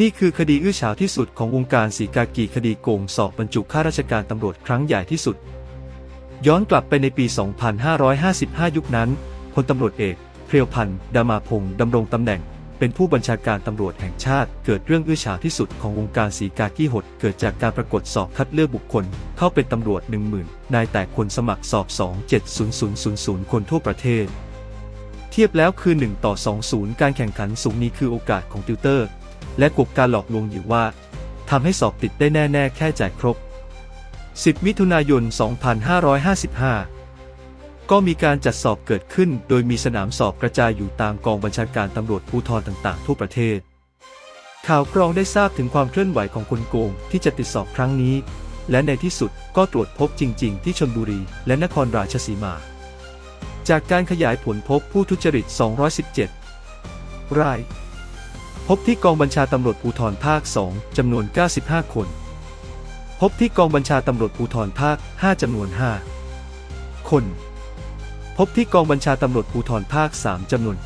นี่คือคดีอื้อฉาวที่สุดของวงการสีกากีคดีโกงสอบบรรจุข้าราชการตำรวจครั้งใหญ่ที่สุด ย้อนกลับไปในปี 2555 ยุคนั้นพลตำรวจเอกเพรียวพันธ์ดามาพงศ์ดำรงตำแหน่ง เป็นผู้บัญชาการตำรวจแห่งชาติ เกิดเรื่องอื้อฉาวที่สุดของวงการสีกากีหด เกิดจากการประกวดสอบคัดเลือกบุคคล เข้าเป็นตำรวจ 10,000 นายแต่คนสมัครสอบ 27000คนทั่วประเทศ เทียบแล้วคือ 1 ต่อ 20 การแข่งขันสูงนี้คือโอกาสของติวเตอร์ และกบการหลอกลวงอยู่ว่าทำให้สอบติดได้แน่ ๆ แค่แจ่ายครบ 10 มิถุนายน 2555 ก็มีการจัดสอบเกิดขึ้น โดยมีสนามสอบกระจายอยู่ตามกองบัญชาการตำรวจภูธรต่างๆ ทั่วประเทศ ข่าวกรองได้ทราบถึงความเคลื่อนไหวของคนโกงที่จะติดสอบครั้งนี้ และในที่สุดก็ตรวจพบจริง ๆ ที่ชลบุรีและนครราชสีมา จากการขยายผลพบผู้ทุจริต 217 ราย พบที่กองบัญชาตำรวจภูธรภาค 2 จำนวน 95 คน พบที่กองบัญชาตำรวจภูธรภาค 5 จำนวน 5 คน พบที่กองบัญชาตำรวจภูธรภาค 3 จำนวน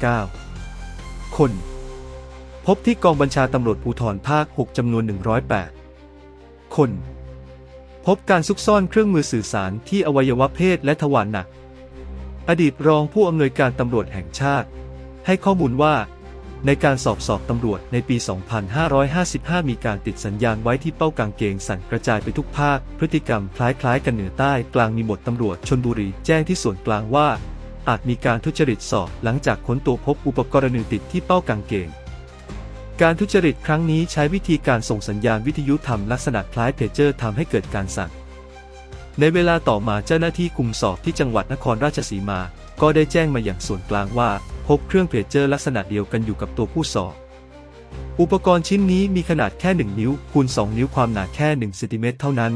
9 คน พบที่กองบัญชาตำรวจภูธรภาค 6 จำนวน 108 คน พบการซุกซ่อนเครื่องมือสื่อสารที่อวัยวะเพศและทวารหนัก อดีตรองผู้อำนวยการตำรวจแห่งชาติ ให้ข้อมูลว่า ในการสอบสอบตำรวจในปี 2555 มีการติดสัญญาณไว้ที่เป้ากางเกงสั่นกระจายไปทุกภาค พฤติกรรมคล้ายๆ กันเหนือใต้กลางมีหมดตำรวจชนบุรีแจ้งที่ส่วนกลางว่า อาจมีการทุจริตสอบหลังจากค้นตัวพบอุปกรณ์อื่นติดที่เป้ากางเกง การทุจริตครั้งนี้ใช้วิธีการส่งสัญญาณวิทยุทำลักษณะคล้ายเพจเจอร์ทำให้เกิดการสั่นในเวลาต่อมาเจ้าหน้าที่คุมสอบที่จังหวัดนครราชสีมา ก็ได้แจ้งมาอย่างส่วนกลางว่า พบเครื่องเพจเจอร์ลักษณะเดียวกันอยู่กับตัวผู้สอบ อุปกรณ์ชิ้นนี้มีขนาดแค่ 1 นิ้วคูณ 2 นิ้วความหนาแค่1เซนติเมตรเท่านั้น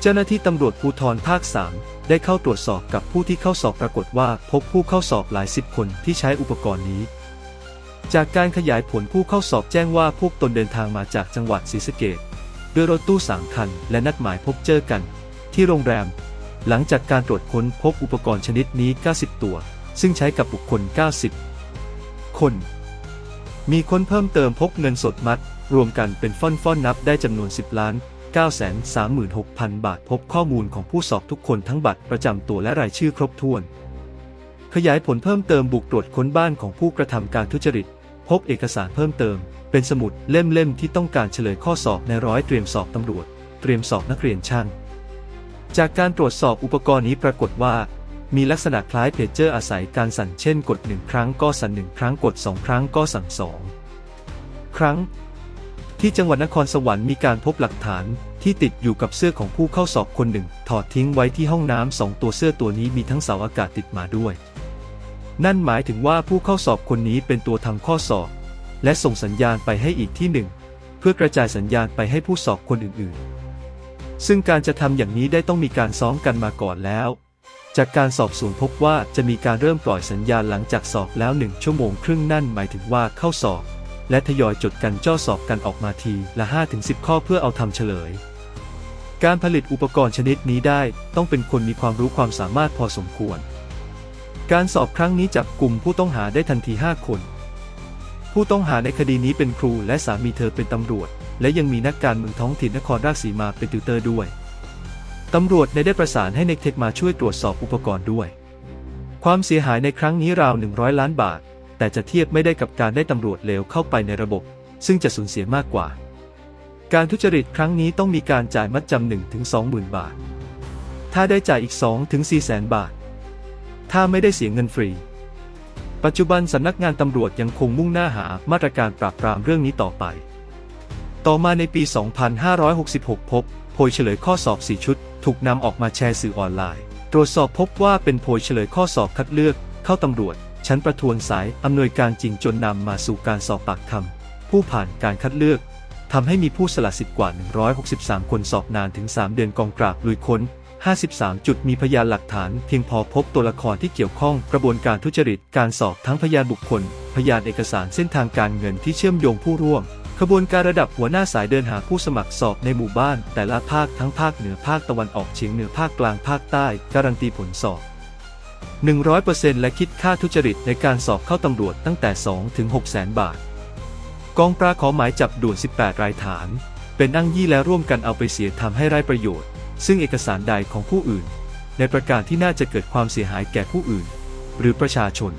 เจ้าหน้าที่ตำรวจภูธรภาค 3 ได้เข้าตรวจสอบกับผู้ที่เข้าสอบปรากฏว่าพบผู้เข้าสอบหลายสิบคนที่ใช้อุปกรณ์นี้จากการขยายผลผู้เข้าสอบแจ้งว่าพวกตนเดินทางมาจากจังหวัดศรีสะเกษด้วยรถตู้สามคัน และนัดหมายพบเจอกัน ที่โรงแรม หลังจากการตรวจค้นพบอุปกรณ์ชนิดนี้ 90 ตัว ซึ่งใช้กับบุคคล 90 คน มีคนเพิ่มเติมพบเงินสดมัด รวมกันเป็นฟ่อนๆนับได้จำนวน 10 ล้าน 936,000 บาทพบข้อมูลของผู้สอบทุกคนทั้งบัตรประจำตัวและรายชื่อครบถ้วน ขยายผลเพิ่มเติมบุกตรวจค้นบ้านของผู้กระทำการทุจริต พบเอกสารเพิ่มเติม เป็นสมุดเล่มๆที่ต้องการเฉลยข้อสอบในร้อยเตรียมสอบตำรวจ เตรียมสอบนักเรียนช่าง จากการตรวจสอบอุปกรณ์นี้ปรากฏว่า มีลักษณะคล้ายเพจเจอร์อาศัยการสั่นเช่นกดหนึ่งครั้งก็สั่นหนึ่งครั้งกดสองครั้งก็สั่นสองครั้ง ที่จังหวัดนครสวรรค์มีการพบหลักฐานที่ติดอยู่กับเสื้อของผู้เข้าสอบคนหนึ่ง ถอดทิ้งไว้ที่ห้องน้ำสองตัวเสื้อตัวนี้มีทั้งเสาอากาศติดมาด้วย นั่นหมายถึงว่าผู้เข้าสอบคนนี้เป็นตัวทำข้อสอบ และส่งสัญญาณไปให้อีกที่หนึ่งเพื่อกระจายสัญญาณไปให้ผู้สอบคนอื่นๆ ซึ่งการจะทำอย่างนี้ได้ต้องมีการซ้อมกันมาก่อนแล้ว จากการสอบสวนพบว่าจะมีการเริ่มปล่อยสัญญาณหลังจากสอบแล้วหนึ่งชั่วโมงครึ่งนั่นหมายถึงว่าเข้าสอบ และทยอยจดกันจ้อสอบกันออกมาทีละ 5-10 ข้อเพื่อเอาทำเฉลย การผลิตอุปกรณ์ชนิดนี้ได้ต้องเป็นคนมีความรู้ความสามารถพอสมควร การสอบครั้งนี้จับกลุ่มผู้ต้องหาได้ทันที 5 คน ผู้ต้องหาในคดีนี้เป็นครูและสามีเธอเป็นตำรวจ และยังมีนักการเมืองท้องถิ่นนครราชสีมาเป็นติวเตอร์ด้วย ตำรวจได้ประสานให้เนกเทคมาช่วยตรวจสอบอุปกรณ์ด้วย ความเสียหายในครั้งนี้ราว 100 ล้านบาท แต่จะเทียบไม่ได้กับการได้ตำรวจเลวเข้าไปในระบบ ซึ่งจะสูญเสียมากกว่า การทุจริตครั้งนี้ต้องมีการจ่ายมัดจำหนึ่งถึงสองหมื่นบาท ถ้าได้จ่ายอีก2ถึง4แสนบาท ถ้าไม่ได้เสียเงินฟรี ปัจจุบันสำนักงานตำรวจยังคงมุ่งหน้าหามาตรการปราบปรามเรื่องนี้ต่อไป ต่อมาในปี 2566 พบโพยเฉลยข้อสอบ 4 ชุด ถูกนำออกมาแชร์สื่อออนไลน์ ตรวจสอบพบว่าเป็นโพยเฉลยข้อสอบคัดเลือก เข้าตำรวจ ชั้นประทวนสายอำนวยการจริงจนนำมาสู่การสอบปากคำผู้ผ่านการคัดเลือกทำให้มีผู้สละสิทธิ์กว่า 163 คนสอบนานถึง 3 เดือนกองปราบลุยค้น 53 จุดมีพยานหลักฐานเพียงพอพบตัวละครที่เกี่ยวข้องกระบวนการทุจริต การสอบทั้งพยานบุคคล พยานเอกสารเส้นทางการเงินที่เชื่อมโยงผู้ร่วม ขบวนการระดับหัวหน้าสายเดินหาผู้สมัครสอบในหมู่บ้าน แต่ละภาคทั้งภาคเหนือภาคตะวันออกเฉียงเหนือภาคกลางภาคใต้ การันตีผลสอบ 100%และคิดค่าทุจริตในการสอบเข้าตำรวจตั้งแต่ 2 ถึง 6 แสนบาท กองปราขอหมายจับด่วน 18 รายฐาน เป็นอ้างยี่และร่วมกันเอาไปเสียทำให้ไร้ประโยชน์ ซึ่งเอกสารใดของผู้อื่น ในประการที่น่าจะเกิดความเสียหายแก่ผู้อื่น หรือประชาชน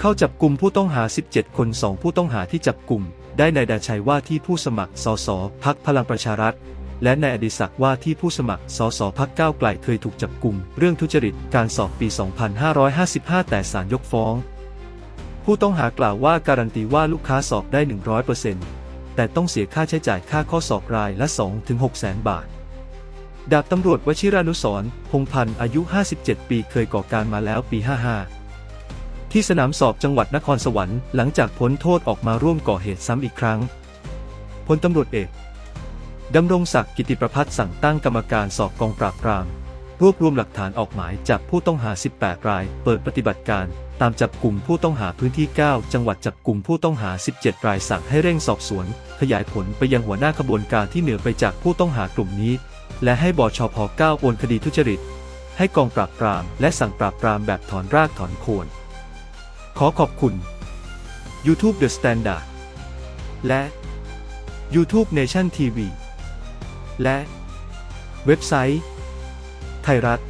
เข้าจับกลุ่มผู้ต้องหา 17 คน 2 ผู้ต้องหาที่จับกลุ่ม ได้นายดาชัยว่าที่ผู้สมัครสสพักพลังประชารัฐ และนายอดิศักดิ์ว่าที่ผู้สมัครสสพักก้าวไกลเคยถูกจับกลุ่ม เรื่องทุจริตการสอบปี 2555 แต่ศาลยกฟ้อง ผู้ต้องหากล่าวว่าการันตีว่าลูกค้าสอบได้ 100%แต่ต้องเสียค่าใช้จ่ายค่าข้อสอบรายละ 2-6แสนบาทดาบตำรวจวชิรานุสรพงพันธ์อายุ 57 ปีเคยก่อการมาแล้วปี 55 ที่สนามสอบจังหวัดนครสวรรค์หลังจากพ้นโทษออกมาร่วมก่อเหตุซ้ำอีกครั้งพลตำรวจเอกดำรงศักดิ์กิติประพัฒสั่งตั้งกรรมการสอบกองปราบปราม รวบรวมหลักฐานออกหมายจับผู้ต้องหา 18 ราย เปิดปฏิบัติการ ตามจับกลุ่มผู้ต้องหาพื้นที่ 9 จังหวัดจับกลุ่มผู้ต้องหา 17 รายสั่งให้เร่งสอบสวน ขยายผลไปยังหัวหน้าขบวนการที่เหนือไปจากผู้ต้องหากลุ่มนี้ และให้บชพ 9 โอนคดีทุจริต ให้กองปราบปราม และสั่งปราบปรามแบบถอนรากถอนโคน ขอขอบคุณ YouTube The Standard และ YouTube Nation TV และ เว็บไซต์ ไทยรัฐ